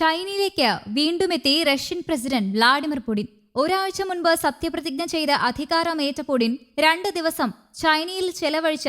ചൈനയിലേക്ക് വീണ്ടും എത്തി Russian president Vladimir Putin. ഒരാഴ്ച മുൻപ് സത്യപ്രതിജ്ഞ ചെയ്ത് അധികാരമേറ്റ പുടിൻ രണ്ട് ദിവസം ചൈനയിൽ ചെലവഴിച്ച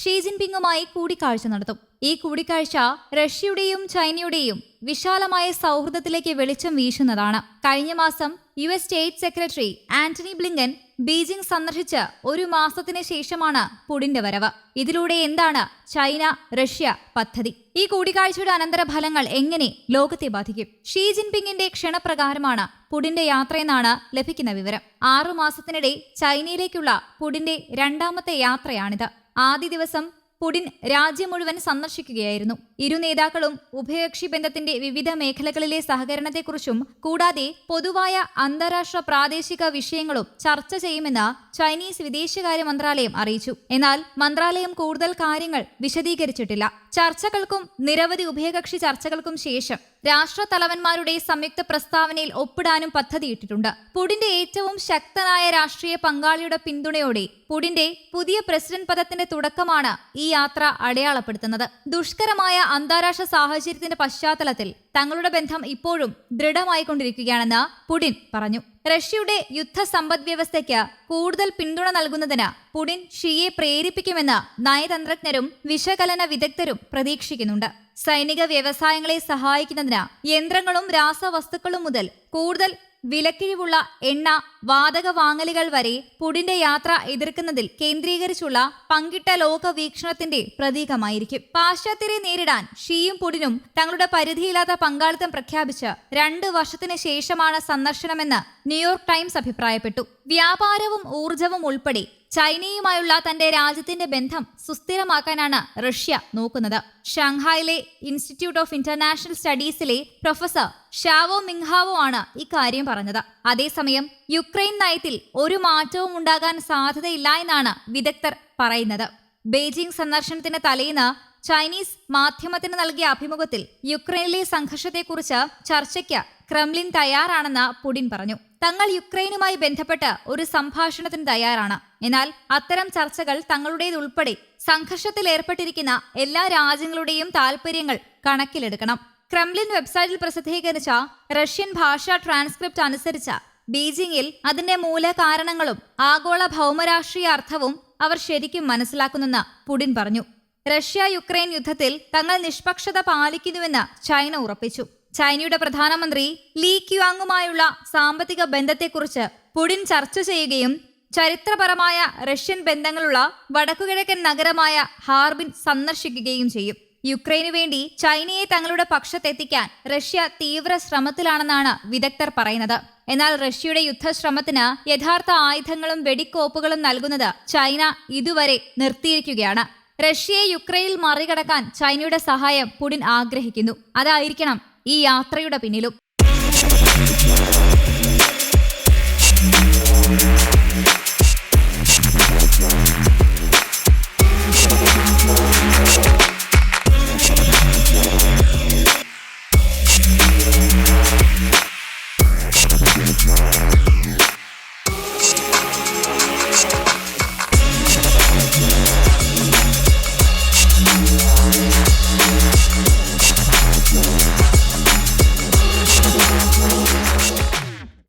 ഷീ ജിൻപിങ്ങുമായി കൂടിക്കാഴ്ച നടത്തും. ഈ കൂടിക്കാഴ്ച റഷ്യയുടെയും ചൈനയുടെയും വിശാലമായ സൗഹൃദത്തിലേക്ക് വെളിച്ചം വീശുന്നതാണ്. കഴിഞ്ഞ മാസം U S state secretary Antony Blinken Beijing സന്ദർശിച്ച് ഒരു മാസത്തിന് ശേഷമാണ് പുടിന്റെ വരവ്. ഇതിലൂടെ എന്താണ് ചൈന റഷ്യ പദ്ധതി? ഈ കൂടിക്കാഴ്ചയുടെ അനന്തരഫലങ്ങൾ എങ്ങനെ ലോകത്തെ ബാധിക്കും? ഷീ ജിൻപിങ്ങിന്റെ ക്ഷണപ്രകാരമാണ് പുടിന്റെ യാത്രയെന്നാണ് ലഭിക്കുന്ന വിവരം. ആറു മാസത്തിനിടെ ചൈനയിലേക്കുള്ള പുടിന്റെ രണ്ടാമത്തെ യാത്രയാണിത്. ആദ്യ ദിവസം പുടിൻ രാജ്യം മുഴുവൻ സന്ദർശിക്കുകയായിരുന്നു. ഇരു നേതാക്കളും ഉഭയകക്ഷി ബന്ധത്തിന്റെ വിവിധ മേഖലകളിലെ സഹകരണത്തെക്കുറിച്ചും കൂടാതെ പൊതുവായ അന്താരാഷ്ട്ര പ്രാദേശിക വിഷയങ്ങളും ചർച്ച ചെയ്യുമെന്ന് ചൈനീസ് വിദേശകാര്യ മന്ത്രാലയം അറിയിച്ചു. എന്നാൽ മന്ത്രാലയം കൂടുതൽ കാര്യങ്ങൾ വിശദീകരിച്ചിട്ടില്ല. ചർച്ചകൾക്കും നിരവധി ഉഭയകക്ഷി ചർച്ചകൾക്കും ശേഷം രാഷ്ട്ര തലവന്മാരുടെ സംയുക്ത പ്രസ്താവനയിൽ ഒപ്പിടാനും പദ്ധതിയിട്ടിട്ടുണ്ട്. പുടിന്റെ ഏറ്റവും ശക്തനായ രാഷ്ട്രീയ പങ്കാളിയുടെ പിന്തുണയോടെ പുടിന്റെ പുതിയ പ്രസിഡന്റ് പദത്തിന്റെ തുടക്കമാണ് ഈ യാത്ര അടയാളപ്പെടുത്തുന്നത്. ദുഷ്കരമായ അന്താരാഷ്ട്ര സാഹചര്യത്തിന്റെ പശ്ചാത്തലത്തിൽ തങ്ങളുടെ ബന്ധം ഇപ്പോഴും ദൃഢമായി ദൃഢമായിക്കൊണ്ടിരിക്കുകയാണെന്ന് പുടിൻ പറഞ്ഞു. റഷ്യയുടെ യുദ്ധ സമ്പദ് വ്യവസ്ഥയ്ക്ക് കൂടുതൽ പിന്തുണ നൽകുന്നതിന് പുടിൻ ഷിയെ പ്രേരിപ്പിക്കുമെന്ന് നയതന്ത്രജ്ഞരും വിശകലന വിദഗ്ധരും പ്രതീക്ഷിക്കുന്നുണ്ട്. സൈനിക വ്യവസായങ്ങളെ സഹായിക്കുന്നതിന് യന്ത്രങ്ങളും രാസവസ്തുക്കളും മുതൽ കൂടുതൽ വിലക്കിഴിവുള്ള എണ്ണ വാതക വാങ്ങലുകൾ വരെ പുടിന്റെ യാത്ര എതിർക്കുന്നതിൽ കേന്ദ്രീകരിച്ചുള്ള പങ്കിട്ട ലോക വീക്ഷണത്തിന്റെ പ്രതീകമായിരിക്കും. പാശ്ചാത്യരെ നേരിടാൻ ഷീയും പുടിനും തങ്ങളുടെ പരിധിയില്ലാത്ത പങ്കാളിത്തം പ്രഖ്യാപിച്ച് രണ്ട് വർഷത്തിന് ശേഷമാണ് സന്ദർശനമെന്ന് ന്യൂയോർക്ക് ടൈംസ് അഭിപ്രായപ്പെട്ടു. വ്യാപാരവും ഊർജവും ഉൾപ്പെടെ ചൈനയുമായുള്ള തന്റെ രാജ്യത്തിന്റെ ബന്ധം സുസ്ഥിരമാക്കാനാണ് റഷ്യ നോക്കുന്നത്. ഷാങ്ഹായിലെ ഇൻസ്റ്റിറ്റ്യൂട്ട് ഓഫ് ഇന്റർനാഷണൽ സ്റ്റഡീസിലെ പ്രൊഫസർ ഷാവോ മിങ്ഹാവോ ആണ് ഇക്കാര്യം പറഞ്ഞത്. അതേസമയം യുക്രൈൻ നയത്തിൽ ഒരു മാറ്റവും ഉണ്ടാകാൻ സാധ്യതയില്ല എന്നാണ് വിദഗ്ധർ പറയുന്നത്. ബെയ്ജിംഗ് സന്ദർശനത്തിന് തലേന്ന് ചൈനീസ് മാധ്യമത്തിന് നൽകിയ അഭിമുഖത്തിൽ യുക്രൈനിലെ സംഘർഷത്തെക്കുറിച്ച് ചർച്ചയ്ക്ക് ക്രെംലിൻ തയ്യാറാണെന്ന് പുടിൻ പറഞ്ഞു. തങ്ങൾ യുക്രൈനുമായി ബന്ധപ്പെട്ട് ഒരു സംഭാഷണത്തിന് തയ്യാറാണ്. എന്നാൽ അത്തരം ചർച്ചകൾ തങ്ങളുടേതുൾപ്പെടെ സംഘർഷത്തിൽ ഏർപ്പെട്ടിരിക്കുന്ന എല്ലാ രാജ്യങ്ങളുടെയും താൽപര്യങ്ങൾ കണക്കിലെടുക്കണം. ക്രെംലിൻ വെബ്സൈറ്റിൽ പ്രസിദ്ധീകരിച്ച റഷ്യൻ ഭാഷാ ട്രാൻസ്ക്രിപ്റ്റ് അനുസരിച്ച് ബീജിംഗിൽ അതിന്റെ മൂലകാരണങ്ങളും ആഗോള ഭൗമരാഷ്ട്രീയ അർത്ഥവും അവർ ശരിക്കും മനസ്സിലാക്കുന്നെന്ന് പുടിൻ പറഞ്ഞു. റഷ്യ യുക്രൈൻ യുദ്ധത്തിൽ തങ്ങൾ നിഷ്പക്ഷത പാലിക്കുന്നുവെന്ന് ചൈന ഉറപ്പിച്ചു. ചൈനയുടെ പ്രധാനമന്ത്രി ലീ ക്യുവാങ്ങുമായുള്ള സാമ്പത്തിക ബന്ധത്തെക്കുറിച്ച് പുടിൻ ചർച്ച ചെയ്യുകയും ചരിത്രപരമായ റഷ്യൻ ബന്ധങ്ങളുള്ള വടക്കുകിഴക്കൻ നഗരമായ ഹാർബിൻ സന്ദർശിക്കുകയും ചെയ്യും. യുക്രൈനു വേണ്ടി ചൈനയെ തങ്ങളുടെ പക്ഷത്തെത്തിക്കാൻ റഷ്യ തീവ്ര ശ്രമത്തിലാണെന്നാണ് വിദഗ്ധർ പറയുന്നത്. എന്നാൽ റഷ്യയുടെ യുദ്ധശ്രമത്തിന് യഥാർത്ഥ ആയുധങ്ങളും വെടിക്കോപ്പുകളും നൽകുന്നത് ചൈന ഇതുവരെ നിർത്തിയിരിക്കുകയാണ്. റഷ്യയെ യുക്രൈനിൽ മറികടക്കാൻ ചൈനയുടെ സഹായം പുടിൻ ആഗ്രഹിക്കുന്നു. അതായിരിക്കണം ഈ യാത്രയുടെ പിന്നിലും.